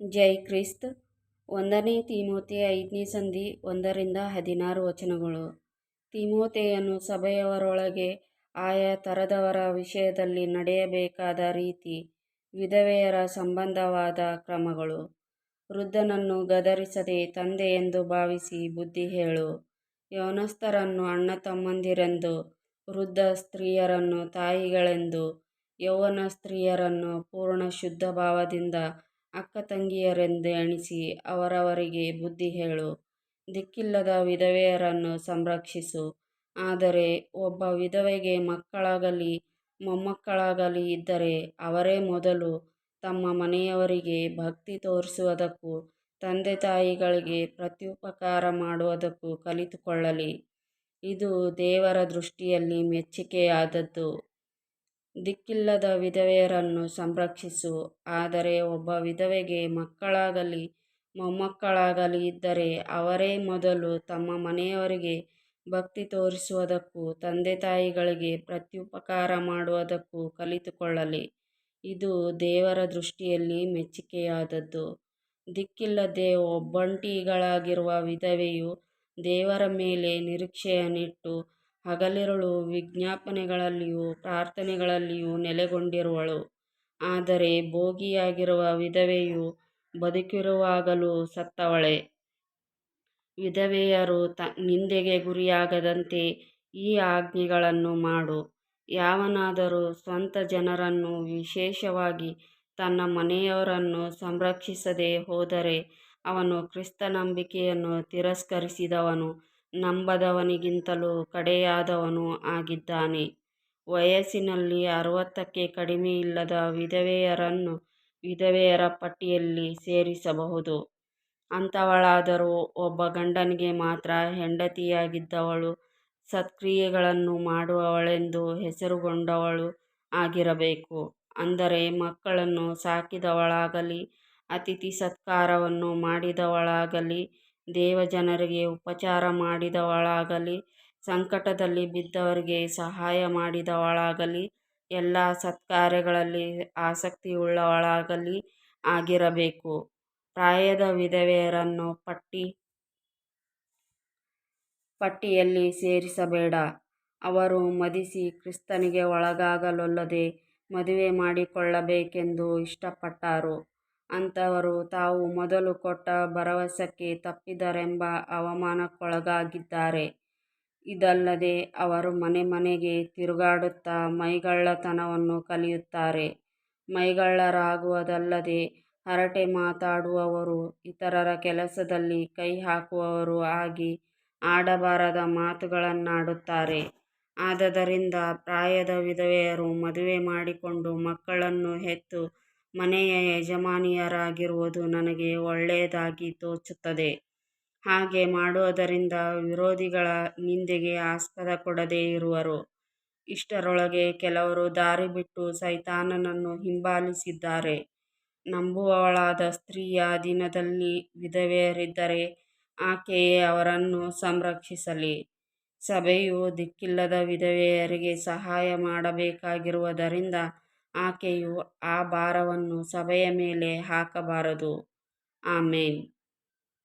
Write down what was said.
ಜೈ Christ. ಒಂದನೇ ತಿಮೋತೆ ಐದನೇ ಸಂಧಿ ಒಂದರಿಂದ ಹದಿನಾರು ವಚನಗಳು. ತಿಮೋತೆಯನ್ನು ಸಭೆಯವರೊಳಗೆ, ಆಯಾ ತರದವರ ವಿಷಯದಲ್ಲಿ ನಡೆಯಬೇಕಾದ ರೀತಿ, ವಿಧವೆಯರ ಸಂಬಂಧವಾದ ಕ್ರಮಗಳು. ವೃದ್ಧನನ್ನು ಗದರಿಸದೆ ತಂದೆ ಎಂದು ಭಾವಿಸಿ ಬುದ್ಧಿ ಹೇಳು. ಯೌನಸ್ಥರನ್ನು ಅಣ್ಣ ತಮ್ಮಂದಿರೆಂದು, ವೃದ್ಧ ಸ್ತ್ರೀಯರನ್ನು ತಾಯಿಗಳೆಂದು, ಯೌವನ ಸ್ತ್ರೀಯರನ್ನು ಪೂರ್ಣ ಶುದ್ಧ ಭಾವದಿಂದ ಅಕ್ಕತಂಗಿಯರೆಂದು ಎಣಿಸಿ ಅವರವರಿಗೆ ಬುದ್ಧಿ ಹೇಳು. ದಿಕ್ಕಿಲ್ಲದ ವಿಧವೆಯರನ್ನು ಸಂರಕ್ಷಿಸು. ಆದರೆ ಒಬ್ಬ ವಿಧವೆಗೆ ಮಕ್ಕಳಾಗಲಿ, ಮೊಮ್ಮಕ್ಕಳಾಗಲಿ ಇದ್ದರೆ ಅವರೇ ಮೊದಲು ತಮ್ಮ ಮನೆಯವರಿಗೆ ಭಕ್ತಿ ತೋರಿಸುವುದಕ್ಕೂ, ತಂದೆ ತಾಯಿಗಳಿಗೆ ಪ್ರತ್ಯುಪಕಾರ ಮಾಡುವುದಕ್ಕೂ ಕಲಿತುಕೊಳ್ಳಲಿ. ಇದು ದೇವರ ದೃಷ್ಟಿಯಲ್ಲಿ ಮೆಚ್ಚಿಕೆಯಾದದ್ದು. ದಿಕ್ಕಿಲ್ಲದ ವಿಧವೆಯರನ್ನು ಸಂರಕ್ಷಿಸು. ಆದರೆ ಒಬ್ಬ ವಿಧವೆಗೆ ಮಕ್ಕಳಾಗಲಿ, ಮೊಮ್ಮಕ್ಕಳಾಗಲಿ ಇದ್ದರೆ ಅವರೇ ಮೊದಲು ತಮ್ಮ ಮನೆಯವರಿಗೆ ಭಕ್ತಿ ತೋರಿಸುವುದಕ್ಕೂ ತಂದೆತಾಯಿಗಳಿಗೆ ಪ್ರತ್ಯುಪಕಾರ ಮಾಡುವುದಕ್ಕೂ ಕಲಿತುಕೊಳ್ಳಲಿ. ಇದು ದೇವರ ದೃಷ್ಟಿಯಲ್ಲಿ ಮೆಚ್ಚಿಕೆಯಾದದ್ದು. ದಿಕ್ಕಿಲ್ಲದೆ ಒಬ್ಬಂಟಿಗಳಾಗಿರುವ ವಿಧವೆಯು ದೇವರ ಮೇಲೆ ನಿರೀಕ್ಷೆಯನ್ನಿಟ್ಟು ಹಗಲಿರುಳು ವಿಜ್ಞಾಪನೆಗಳಲ್ಲಿಯೂ ಪ್ರಾರ್ಥನೆಗಳಲ್ಲಿಯೂ ನೆಲೆಗೊಂಡಿರುವಳು. ಆದರೆ ಭೋಗಿಯಾಗಿರುವ ವಿಧವೆಯು ಬದುಕಿರುವಾಗಲೂ ಸತ್ತವಳೆ. ವಿಧವೆಯರು ತ ನಿಂದೆಗೆ ಗುರಿಯಾಗದಂತೆ ಈ ಆಜ್ಞೆಗಳನ್ನು ಮಾಡು. ಯಾವನಾದರೂ ಸ್ವಂತ ಜನರನ್ನು ವಿಶೇಷವಾಗಿ ತನ್ನ ಮನೆಯವರನ್ನು ಸಂರಕ್ಷಿಸದೆ ಹೋದರೆ ಅವನು ಕ್ರಿಸ್ತ ನಂಬಿಕೆಯನ್ನು ತಿರಸ್ಕರಿಸಿದವನೂ. ನಂಬದವನಿಗಿಂತಲೂ ಕಡೆಯಾದವನು ಆಗಿದ್ದಾನೆ. ವಯಸ್ಸಿನಲ್ಲಿ ಅರವತ್ತಕ್ಕೆ ಕಡಿಮೆಯಿಲ್ಲದ ವಿಧವೆಯರನ್ನು ವಿಧವೆಯರ ಪಟ್ಟಿಯಲ್ಲಿ ಸೇರಿಸಬಹುದು. ಅಂಥವಳಾದರೂ ಒಬ್ಬ ಗಂಡನಿಗೆ ಮಾತ್ರ ಹೆಂಡತಿಯಾಗಿದ್ದವಳು, ಸತ್ಕ್ರಿಯೆಗಳನ್ನು ಮಾಡುವವಳೆಂದು ಹೆಸರುಗೊಂಡವಳು ಆಗಿರಬೇಕು. ಅಂದರೆ ಮಕ್ಕಳನ್ನು ಸಾಕಿದವಳಾಗಲಿ, ಅತಿಥಿ ಸತ್ಕಾರವನ್ನು ಮಾಡಿದವಳಾಗಲಿ ದೇವಜನರಿಗೆ ಉಪಚಾರ ಮಾಡಿದವಳಾಗಲಿ, ಸಂಕಟದಲ್ಲಿ ಬಿದ್ದವರಿಗೆ ಸಹಾಯ ಮಾಡಿದವಳಾಗಲಿ, ಎಲ್ಲ ಸತ್ಕಾರ್ಯಗಳಲ್ಲಿ ಆಸಕ್ತಿಯುಳ್ಳವಳಾಗಲಿ ಆಗಿರಬೇಕು. ಪ್ರಾಯದ ವಿಧವೆಯರನ್ನು ಪಟ್ಟಿ, ಪಟ್ಟಿಯಲ್ಲಿ ಸೇರಿಸಬೇಡ. ಅವರು ಮದಿಸಿ ಕ್ರಿಸ್ತನಿಗೆ ಒಳಗಾಗಲೊಲ್ಲದೆ ಮದುವೆ ಮಾಡಿಕೊಳ್ಳಬೇಕೆಂದು ಇಷ್ಟಪಟ್ಟರು. ಅಂಥವರು ತಾವು ಮೊದಲು ಕೊಟ್ಟ ಭರವಸಕ್ಕೆ ತಪ್ಪಿದರೆಂಬ ಅವಮಾನಕ್ಕೊಳಗಾಗಿದ್ದಾರೆ. ಇದಲ್ಲದೆ ಅವರು ಮನೆ ಮನೆಗೆ ತಿರುಗಾಡುತ್ತಾ ಮೈಗಳ್ಳತನವನ್ನು ಕಲಿಯುತ್ತಾರೆ. ಮೈಗಳ್ಳರಾಗುವುದಲ್ಲದೆ ಹರಟೆ ಮಾತಾಡುವವರು ಇತರರ ಕೆಲಸದಲ್ಲಿ ಕೈ ಹಾಕುವವರು ಆಗಿ ಆಡಬಾರದ ಮಾತುಗಳನ್ನಾಡುತ್ತಾರೆ. ಆದದರಿಂದ ಪ್ರಾಯದ ವಿಧವೆಯರು ಮದುವೆ ಮಾಡಿಕೊಂಡು ಮಕ್ಕಳನ್ನು ಹೆತ್ತು ಮನೆಯ ಯಜಮಾನಿಯರಾಗಿರುವುದು ನನಗೆ ಒಳ್ಳೆಯದಾಗಿ ತೋಚುತ್ತದೆ. ಹಾಗೆ ಮಾಡುವುದರಿಂದ ವಿರೋಧಿಗಳ ನಿಂದೆಗೆ ಆಸ್ಪದ ಕೊಡದೇ ಇರುವರು. ಇಷ್ಟರೊಳಗೆ ಕೆಲವರು ದಾರಿ ಬಿಟ್ಟು ಸೈತಾನನನ್ನು ಹಿಂಬಾಲಿಸಿದ್ದಾರೆ. ನಂಬುವವಳಾದ ಸ್ತ್ರೀಯ ದಿನದಲ್ಲಿ ವಿಧವೆಯರಿದ್ದರೆ ಆಕೆಯೇ ಅವರನ್ನು ಸಂರಕ್ಷಿಸಲಿ. ಸಭೆಯು ದಿಕ್ಕಿಲ್ಲದ ವಿಧವೆಯರಿಗೆ ಸಹಾಯ ಮಾಡಬೇಕಾಗಿರುವುದರಿಂದ ಆಕೆಯು ಆ ಭಾರವನ್ನು ಸಭೆಯ ಮೇಲೆ ಹಾಕಬಾರದು. ಆಮೆನ್.